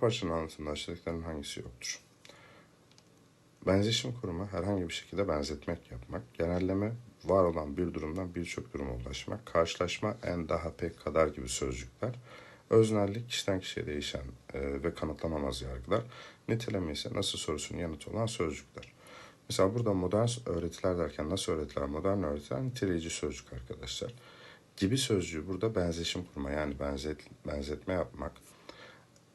Parçanın anlatımında aşağıdakilerin hangisi yoktur? Benzeşim kurumu herhangi bir şekilde benzetmek yapmak, genelleme var olan bir durumdan birçok duruma ulaşmak, karşılaşma, en, daha, pek, kadar gibi sözcükler, öznellik kişiden kişiye değişen e, ve kanıtlanamaz yargılar, niteleme ise nasıl sorusunun yanıtı olan sözcükler. Mesela burada modern öğretiler derken nasıl öğretiler, modern öğretiler niteleyici sözcük arkadaşlar. Gibi sözcüğü burada benzeşim kurma yani benzet, benzetme yapmak.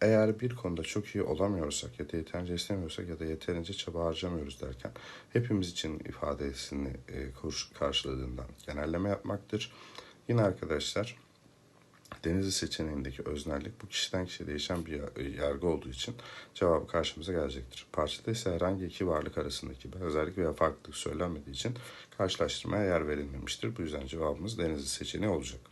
Eğer bir konuda çok iyi olamıyorsak ya da yeterince istemiyorsak ya da yeterince çaba harcamıyoruz derken hepimiz için ifadesini e, karşıladığından genelleme yapmaktır. Yine arkadaşlar Denizli seçeneğindeki öznellik bu kişiden kişiye değişen bir yargı olduğu için cevabı karşımıza gelecektir. Parçada ise herhangi iki varlık arasındaki benzerlik veya farklılık söylenmediği için karşılaştırmaya yer verilmemiştir. Bu yüzden cevabımız Denizli seçeneği olacak.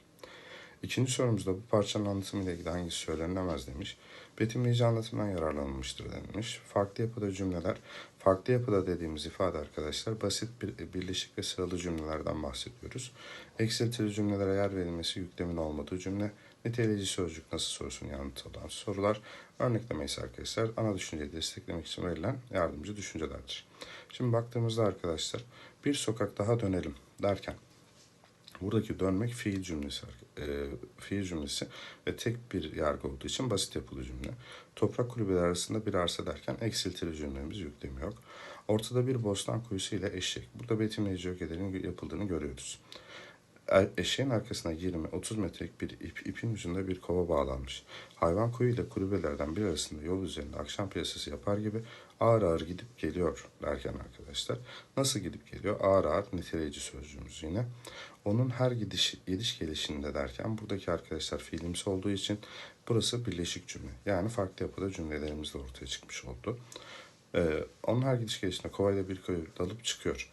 İkinci sorumuzda bu parçanın anlatımıyla ilgili hangisi söylenemez demiş. Betimleyici anlatımdan yararlanılmıştır denilmiş. Farklı yapıda cümleler, farklı yapıda dediğimiz ifade arkadaşlar basit bir birleşik ve sıralı cümlelerden bahsediyoruz. Eksiltili cümlelere yer verilmesi yüklemin olmadığı cümle, niteleyici sözcük nasıl sorusunun yanıtı olan sorular, örnekleme ise arkadaşlar ana düşünceyi desteklemek için verilen yardımcı düşüncelerdir. Şimdi baktığımızda arkadaşlar bir sokak daha dönelim derken Buradaki dönmek fiil cümlesi, e, fiil cümlesi ve tek bir yargı olduğu için basit yapılı cümle. Toprak kulübeler arasında bir arsa derken eksiltili cümlemiz yüklemi yok. Ortada bir bostan kuyusu ile eşek. Burada betimleyici ögelerin yapıldığını görüyoruz. E, eşeğin arkasına 20-30 metrelik bir ip, ipin ucunda bir kova bağlanmış. Hayvan kuyu ile kulübelerden bir arasında yol üzerinde akşam piyasası yapar gibi ağır ağır gidip geliyor derken arkadaşlar. Nasıl gidip geliyor? Ağır ağır niteleyici sözcüğümüz yine. Onun her gidiş, gidiş gelişinde derken buradaki arkadaşlar fiilimsi olduğu için burası birleşik cümle. Yani farklı yapıda cümlelerimiz de ortaya çıkmış oldu. Ee, onun her gidiş gelişinde kovayla bir köy dalıp çıkıyor.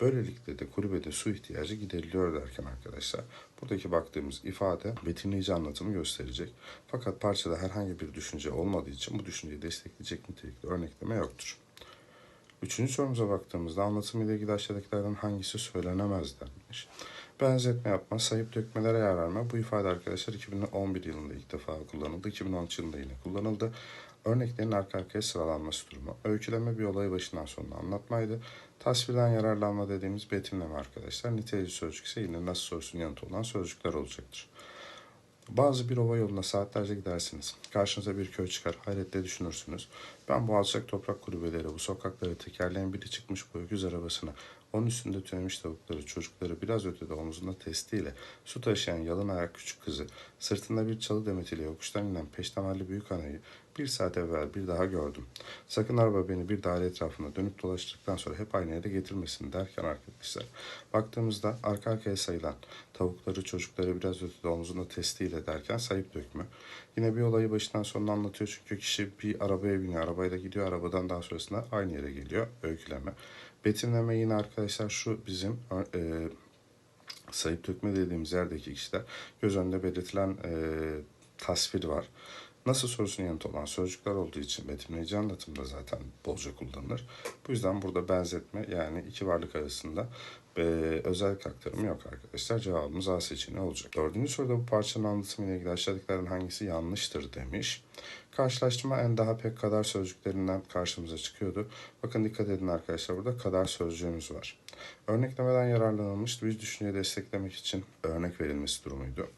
Böylelikle de kulübede su ihtiyacı gideriliyor derken arkadaşlar buradaki baktığımız ifade betimleyici anlatımı gösterecek. Fakat parçada herhangi bir düşünce olmadığı için bu düşünceyi destekleyecek nitelikli örnekleme yoktur. Üçüncü sorumuza baktığımızda anlatım ile ilgili aşağıdakilerden hangisi söylenemez denmiş. Benzetme yapma, sayıp dökmelere yer verme. Bu ifade arkadaşlar 2011 yılında ilk defa kullanıldı. 2013 yılında yine kullanıldı. Örneklerin arka arkaya sıralanması durumu. Öyküleme bir olayı başından sonuna anlatmaydı. Tasvirden yararlanma dediğimiz betimleme arkadaşlar. Nitelici sözcük ise yine nasıl sorusunun yanıtı olan sözcükler olacaktır. Bazı bir ova yoluna saatlerce gidersiniz. Karşınıza bir köy çıkar, hayretle düşünürsünüz. Ben bu alçak toprak kulübeleri, bu sokakları tekerleğin biri çıkmış bu öküz arabasına, onun üstünde tünemiş tavukları, çocukları biraz ötede omuzunda testiyle, su taşıyan yalın ayak küçük kızı, sırtında bir çalı demetiyle yokuştan inen peştemalli büyük anayı bir saat evvel bir daha gördüm. Sakın araba beni bir daire etrafında dönüp dolaştıktan sonra hep aynı yere getirmesin derken arkadaşlar. Baktığımızda arka arkaya sayılan tavukları, çocukları biraz ötede omuzunda testiyle derken sayıp dökme. Yine bir olayı başından sonuna anlatıyor çünkü kişi bir arabaya biniyor, arabayla gidiyor, arabadan daha sonrasında aynı yere geliyor, öyküleme. Betimleme yine arkadaşlar şu bizim e, sayıp dökme dediğimiz yerdeki kişiler göz önünde belirtilen e, tasvir var. Nasıl sorusunun yanıtı olan sözcükler olduğu için betimleyici anlatımda zaten bolca kullanılır. Bu yüzden burada benzetme yani iki varlık arasında e, özellik aktarımı yok arkadaşlar. Cevabımız A seçeneği olacak. Dördüncü soruda bu parçanın anlatımı ile ilgili aşağıdakilerden hangisi yanlıştır demiş. Karşılaştırma en daha pek kadar sözcüklerinden karşımıza çıkıyordu. Bakın dikkat edin arkadaşlar burada kadar sözcüğümüz var. Örneklemeden yararlanılmış bir düşünceyi desteklemek için örnek verilmesi durumuydu.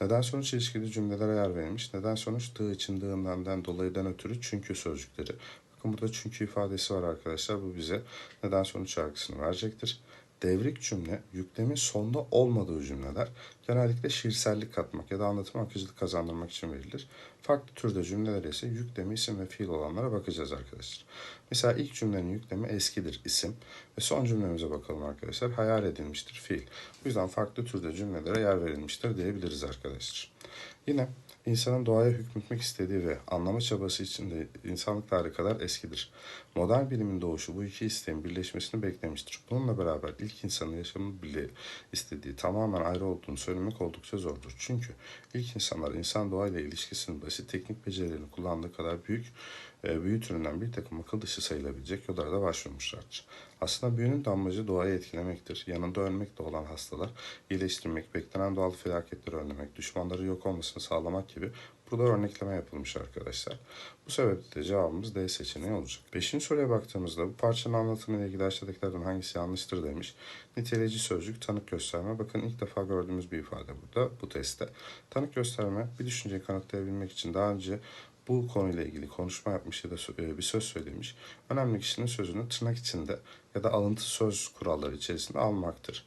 Neden sonuç ilişkili cümlelere yer verilmiş. Neden sonuç dığı için dığından dolayıdan ötürü çünkü sözcükleri. Bakın burada çünkü ifadesi var arkadaşlar. Bu bize neden sonuç yargısını verecektir. Devrik cümle yüklemin sonda olmadığı cümleler genellikle şiirsellik katmak ya da anlatım akıcılık kazandırmak için verilir. Farklı türde cümleler ise yüklemi, isim ve fiil olanlara bakacağız arkadaşlar. Mesela ilk cümlenin yüklemi eskidir, isim ve son cümlemize bakalım arkadaşlar. Hayal edilmiştir, fiil. Bu yüzden farklı türde cümlelere yer verilmiştir diyebiliriz arkadaşlar. Yine insanın doğaya hükmetmek istediği ve anlama çabası içinde insanlık tarihi kadar eskidir. Modern bilimin doğuşu bu iki isteğin birleşmesini beklemiştir. Bununla beraber ilk insanın yaşamını bile istediği tamamen ayrı olduğunu söylemek oldukça zordur. Çünkü ilk insanlar insan doğayla ilişkisinin basit teknik becerilerini kullandığı kadar büyük büyü türünden bir takım akıl dışı sayılabilecek yollara başvurmuşlardır. Aslında büyünün de amacı doğayı etkilemektir. Yanında ölmekte olan hastalar iyileştirmek, beklenen doğal felaketleri önlemek, düşmanları yok olmasını sağlamak gibi Burada örnekleme yapılmış arkadaşlar. Bu sebeple cevabımız D seçeneği olacak. Beşinci soruya baktığımızda bu parçanın anlatımıyla ilgili aşağıdakilerden hangisi yanlıştır demiş. Niteleyici sözcük, tanık gösterme. Bakın ilk defa gördüğümüz bir ifade burada bu testte. Tanık gösterme bir düşünceyi kanıtlayabilmek için daha önce bu konuyla ilgili konuşma yapmış ya da e, bir söz söylemiş. Önemli kişinin sözünü tırnak içinde ya da alıntı söz kuralları içerisinde almaktır.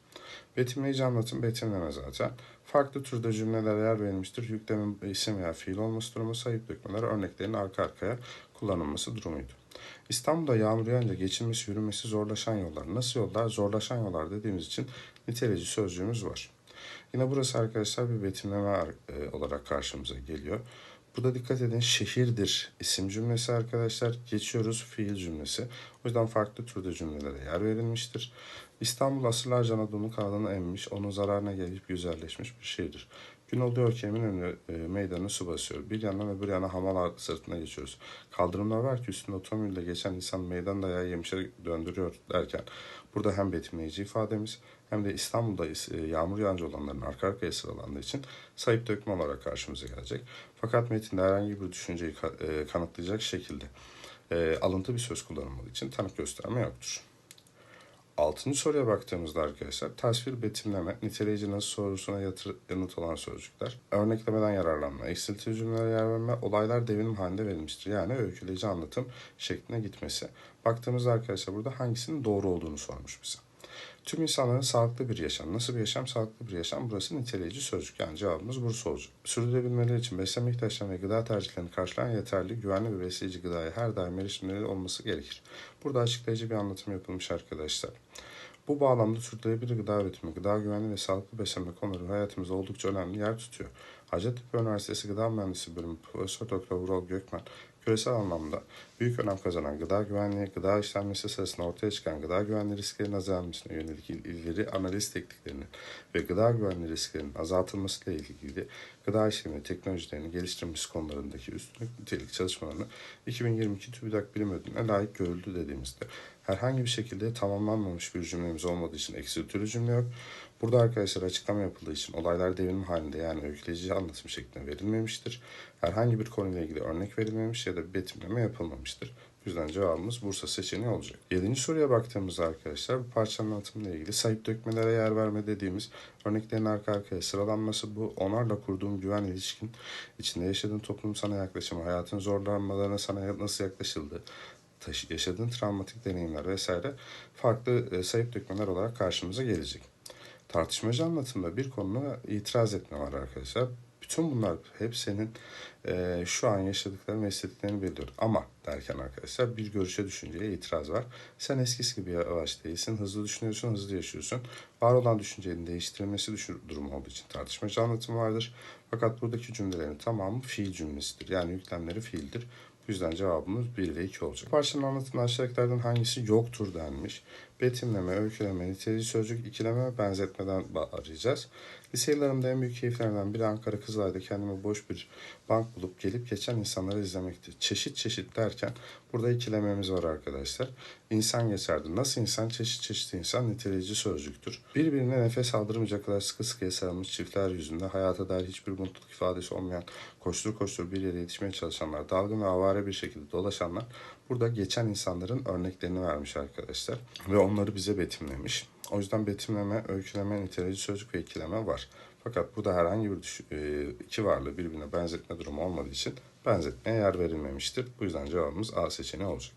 Betimleyici anlatım betimleme zaten. Farklı türde cümlelere yer verilmiştir. Yüklemin isim veya fiil olması durumu sayıp dökmeler örneklerin arka arkaya kullanılması durumuydu. İstanbul'da yağmur yağınca geçilmesi, yürümesi zorlaşan yollar. Nasıl yollar? Zorlaşan yollar dediğimiz için niteleci sözcüğümüz var. Yine burası arkadaşlar bir betimleme e, olarak karşımıza geliyor. Burada dikkat edin şehirdir isim cümlesi arkadaşlar. Geçiyoruz fiil cümlesi. O yüzden farklı türde cümlelere yer verilmiştir. İstanbul asırlarca Anadolu'nun kanadını emmiş, onun zararına gelip güzelleşmiş bir şehirdir. Gün oluyor ki Eminönü e, meydanı su basıyor. Bir yandan öbür yana hamal sırtına geçiyoruz. Kaldırımlar var ki üstünde otomobille geçen insan meydan dayağı yemişe döndürüyor derken burada hem betimleyici ifademiz hem de İstanbul'da is- e, yağmur yağınca olanların arka arkaya sıralandığı için sayıp dökme olarak karşımıza gelecek. Fakat metinde herhangi bir düşünceyi e, kanıtlayacak şekilde e, alıntı bir söz kullanılmadığı için tanık gösterme yoktur. Altıncı soruya baktığımızda arkadaşlar tasvir betimleme, niteleyici nasıl sorusuna yatır, yanıt olan sözcükler, örneklemeden yararlanma, eksiltici cümlelere yer verme, olaylar devinim halinde verilmiştir. Yani öyküleyici anlatım şekline gitmesi. Baktığımızda arkadaşlar burada hangisinin doğru olduğunu sormuş bize. Tüm insanların sağlıklı bir yaşam. Nasıl bir yaşam? Sağlıklı bir yaşam. Burası niteleyici sözcük. Yani cevabımız burası olacak. Sürdürülebilmeleri için beslenme ihtiyaçlarını ve gıda tercihlerini karşılayan yeterli, güvenli ve besleyici gıdaya her daim erişimleri olması gerekir. Burada açıklayıcı bir anlatım yapılmış arkadaşlar. Bu bağlamda sürdürülebilir gıda üretimi, gıda güvenliği ve sağlıklı beslenme konuları hayatımızda oldukça önemli yer tutuyor. Hacettepe Üniversitesi Gıda Mühendisi Bölümü Profesör Doktor Vural Gökmen, küresel anlamda büyük önem kazanan gıda güvenliği, gıda işlenmesi sırasında ortaya çıkan gıda güvenliği risklerinin azalmasına yönelik il- ileri analiz tekniklerinin ve gıda güvenliği risklerinin azaltılmasıyla ilgili gıda işlemi teknolojilerini geliştirmesi konularındaki üstünlük nitelik çalışmalarını 2022 TÜBİTAK Bilim Ödülü'ne layık görüldü dediğimizde herhangi bir şekilde tamamlanmamış bir cümlemiz olmadığı için eksiltülü cümle yok. Burada arkadaşlar açıklama yapıldığı için olaylar devrim halinde yani öyküleyici anlatım şeklinde verilmemiştir. Herhangi bir konuyla ilgili örnek verilmemiş ya da bir betimleme yapılmamıştır. Bu yüzden cevabımız Bursa seçeneği olacak. Yedinci soruya baktığımızda arkadaşlar bu parçanın anlatımıyla ilgili sayıp dökmelere yer verme dediğimiz örneklerin arka arkaya sıralanması bu onlarla kurduğum güven ilişkin içinde yaşadığın toplum sana yaklaşımı, hayatın zorlanmalarına sana nasıl yaklaşıldığı, taşı- yaşadığın travmatik deneyimler vesaire farklı e, sayıp dökmeler olarak karşımıza gelecek. Tartışmacı anlatımda bir konuya itiraz etme var arkadaşlar. Bütün bunlar hep senin e, şu an yaşadıkların ve hissettiklerini bildiriyor. Ama derken arkadaşlar bir görüşe düşünceye itiraz var. Sen eskisi gibi yavaş değilsin. Hızlı düşünüyorsun, hızlı yaşıyorsun. Var olan düşüncenin değiştirilmesi düşün, durumu olduğu için tartışmacı anlatım vardır. Fakat buradaki cümlelerin tamamı fiil cümlesidir. Yani yüklemleri fiildir. Bu yüzden cevabımız 1 ve 2 olacak. Parçanın anlatımında aşağıdakilerden hangisi yoktur denmiş. Betimleme, öyküleme, nitelici sözcük, ikileme, benzetmeden ba- arayacağız. Lise yıllarımda en büyük keyiflerimden biri Ankara Kızılay'da kendime boş bir bank bulup gelip geçen insanları izlemekti. Çeşit çeşit derken burada ikilememiz var arkadaşlar. İnsan geçerdi. Nasıl insan? Çeşit çeşit insan niteleyici sözcüktür. Birbirine nefes aldırmayacak kadar sıkı sıkıya sarılmış çiftler yüzünde hayata dair hiçbir mutluluk ifadesi olmayan koştur koştur bir yere yetişmeye çalışanlar, dalgın ve avare bir şekilde dolaşanlar burada geçen insanların örneklerini vermiş arkadaşlar. Ve onları bize betimlemiş. O yüzden betimleme, öyküleme, niteleyici sözcük ve ikileme var. Fakat burada herhangi bir düş- e, iki varlığı birbirine benzetme durumu olmadığı için benzetmeye yer verilmemiştir. Bu yüzden cevabımız A seçeneği olacak.